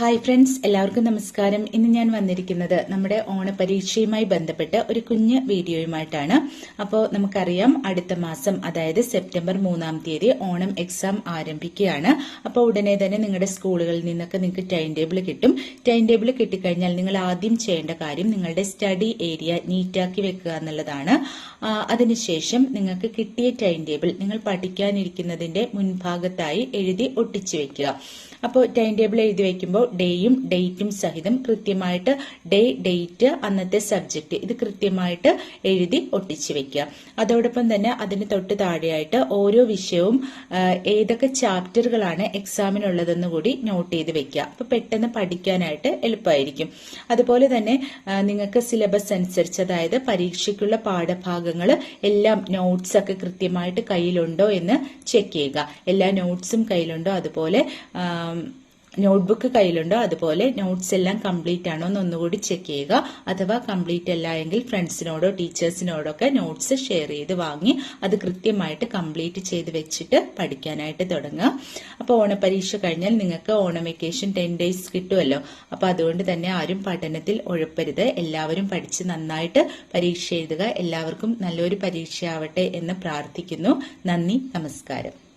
Hi friends എല്ലാവർക്കും നമസ്കാരം. ഇന്ന് ഞാൻ വന്നിരിക്കുന്നത് നമ്മുടെ ഓണപരീക്ഷയുമായി ബന്ധപ്പെട്ട് ഒരു കുഞ്ഞ് വീഡിയോയുമായിട്ടാണ്. അപ്പോൾ നമുക്കറിയാം അടുത്ത മാസം അതായത് സെപ്റ്റംബർ മൂന്നാം തീയതി ഓണം എക്സാം ആരംഭിക്കുകയാണ്. അപ്പോൾ ഉടനെ തന്നെ നിങ്ങളുടെ സ്കൂളുകളിൽ നിന്നൊക്കെ നിങ്ങൾക്ക് ടൈം ടേബിൾ കിട്ടും. ടൈം ടേബിൾ കിട്ടിക്കഴിഞ്ഞാൽ നിങ്ങൾ ആദ്യം ചെയ്യേണ്ട കാര്യം നിങ്ങളുടെ സ്റ്റഡി ഏരിയ നീറ്റാക്കി വെക്കുക എന്നുള്ളതാണ്. അതിനുശേഷം നിങ്ങൾക്ക് കിട്ടിയ ടൈം ടേബിൾ നിങ്ങൾ പഠിക്കാനിരിക്കുന്നതിന്റെ മുൻഭാഗത്തായി എഴുതി ഒട്ടിച്ചു വെക്കുക. അപ്പോൾ ടൈം ടേബിൾ എഴുതി വെക്കുമ്പോൾ ഡേയും ഡേറ്റും സഹിതം കൃത്യമായിട്ട് ഡേ ഡേറ്റ് അന്നത്തെ സബ്ജക്റ്റ് ഇത് കൃത്യമായിട്ട് എഴുതി ഒട്ടിച്ചു വെക്കുക. അതോടൊപ്പം തന്നെ അതിന് തൊട്ട് താഴെയായിട്ട് ഓരോ വിഷയവും ഏതൊക്കെ ചാപ്റ്ററുകളാണ് എക്സാമിനുള്ളതെന്ന് കൂടി നോട്ട് ചെയ്ത് വെക്കുക. അപ്പൊ പെട്ടെന്ന് പഠിക്കാനായിട്ട് എളുപ്പമായിരിക്കും. അതുപോലെ തന്നെ നിങ്ങൾക്ക് സിലബസ് അനുസരിച്ച് അതായത് പരീക്ഷയ്ക്കുള്ള പാഠഭാഗങ്ങൾ എല്ലാം നോട്ട്സ് ഒക്കെ കൃത്യമായിട്ട് കയ്യിലുണ്ടോ എന്ന് ചെക്ക് ചെയ്യുക. എല്ലാ നോട്ട്സും കയ്യിലുണ്ടോ? അതുപോലെ നോട്ട്ബുക്ക് കയ്യിലുണ്ടോ അതുപോലെ നോട്ട്സ് എല്ലാം കംപ്ലീറ്റ് ആണോ എന്ന് ഒന്നുകൂടി ചെക്ക് ചെയ്യുക. അഥവാ കംപ്ലീറ്റ് അല്ല എങ്കിൽ ഫ്രണ്ട്സിനോടോ ടീച്ചേഴ്സിനോടോ ഒക്കെ നോട്ട്സ് ഷെയർ ചെയ്ത് വാങ്ങി അത് കൃത്യമായിട്ട് കംപ്ലീറ്റ് ചെയ്ത് വെച്ചിട്ട് പഠിക്കാനായിട്ട് തുടങ്ങുക. അപ്പോൾ ഓണപരീക്ഷ കഴിഞ്ഞാൽ നിങ്ങൾക്ക് ഓണം വെക്കേഷൻ ടെൻ ഡേയ്സ് കിട്ടുമല്ലോ. അപ്പോൾ അതുകൊണ്ട് തന്നെ ആരും പഠനത്തിൽ ഉഴപ്പരുത്. എല്ലാവരും പഠിച്ച് നന്നായിട്ട് പരീക്ഷ എഴുതുക. എല്ലാവർക്കും നല്ലൊരു പരീക്ഷയാവട്ടെ എന്ന് പ്രാർത്ഥിക്കുന്നു. നന്ദി നമസ്കാരം.